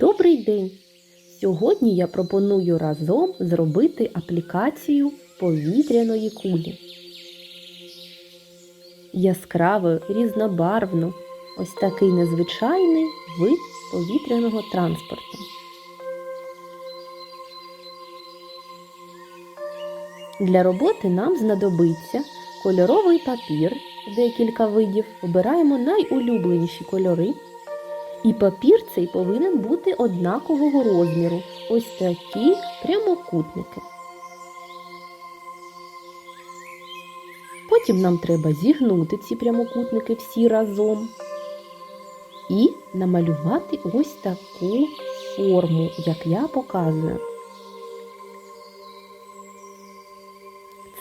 Добрий день! Сьогодні я пропоную разом зробити аплікацію повітряної кулі. Яскраво, різнобарвно, ось такий незвичайний вид повітряного транспорту. Для роботи нам знадобиться кольоровий папір, декілька видів. Обираємо найулюбленіші кольори. І папір цей повинен бути однакового розміру. Ось такі прямокутники. Потім нам треба зігнути ці прямокутники всі разом і намалювати ось таку форму, як я показую.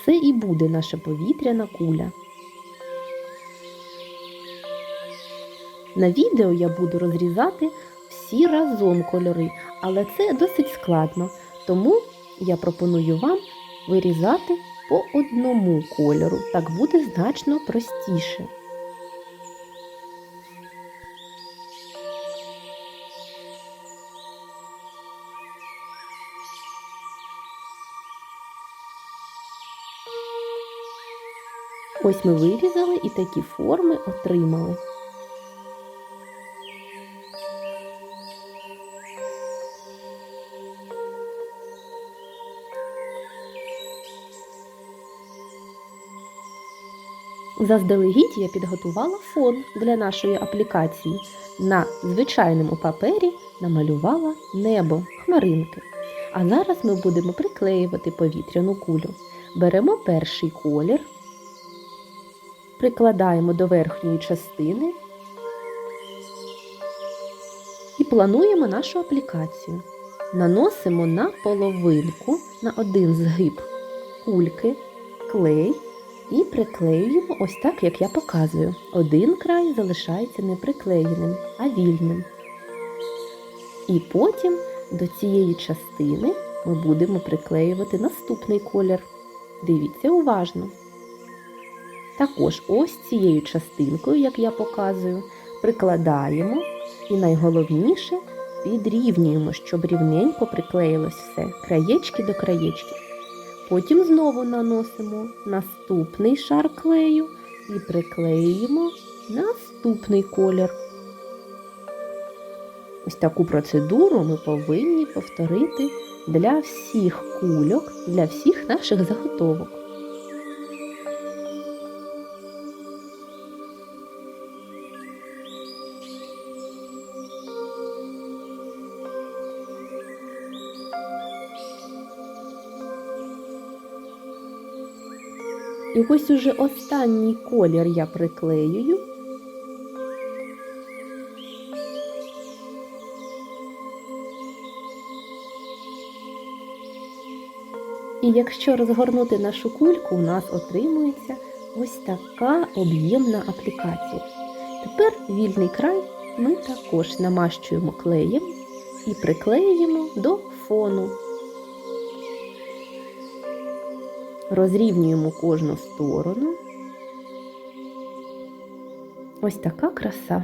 Це і буде наша повітряна куля. На відео я буду розрізати всі разом кольори, але це досить складно, тому я пропоную вам вирізати по одному кольору. Так буде значно простіше. Ось ми вирізали і такі форми отримали. Заздалегідь я підготувала фон для нашої аплікації. На звичайному папері намалювала небо, хмаринки. А зараз ми будемо приклеювати повітряну кулю. Беремо перший колір, прикладаємо до верхньої частини і плануємо нашу аплікацію. Наносимо на половинку на один згиб кульки, клей і приклеюємо ось так, як я показую. Один край залишається не приклеєним, а вільним. І потім до цієї частини ми будемо приклеювати наступний колір. Дивіться уважно. Також ось цією частинкою, як я показую, прикладаємо і найголовніше підрівнюємо, щоб рівненько приклеїлось все, краєчки до краєчки. Потім знову наносимо наступний шар клею і приклеїмо наступний колір. Ось таку процедуру ми повинні повторити для всіх кульок, для всіх наших заготовок. І ось уже останній колір я приклеюю. І якщо розгорнути нашу кульку, у нас отримується ось така об'ємна аплікація. Тепер вільний край ми також намащуємо клеєм і приклеюємо до фону. Розрівнюємо кожну сторону. Ось така краса.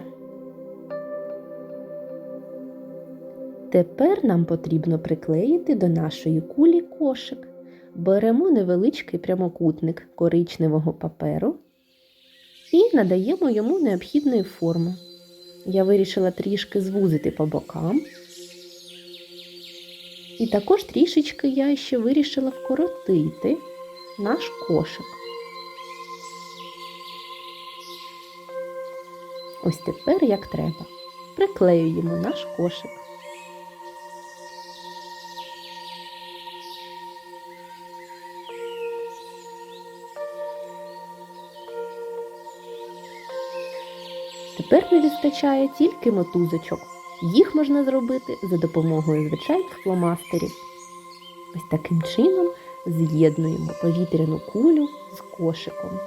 Тепер нам потрібно приклеїти до нашої кулі кошик. Беремо невеличкий прямокутник коричневого паперу і надаємо йому необхідної форми. Я вирішила трішки звузити по бокам. І також трішечки я ще вирішила вкоротити наш кошик. Ось тепер як треба. Приклеюємо наш кошик. Тепер не вистачає тільки мотузочок. Їх можна зробити за допомогою звичайних фломастерів. Ось таким чином з'єднуємо повітряну кулю з кошиком.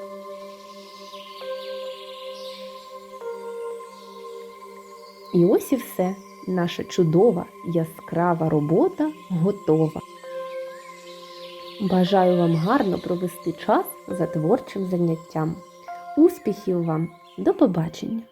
І ось і все. Наша чудова яскрава робота готова. Бажаю вам гарно провести час за творчим заняттям. Успіхів вам! До побачення!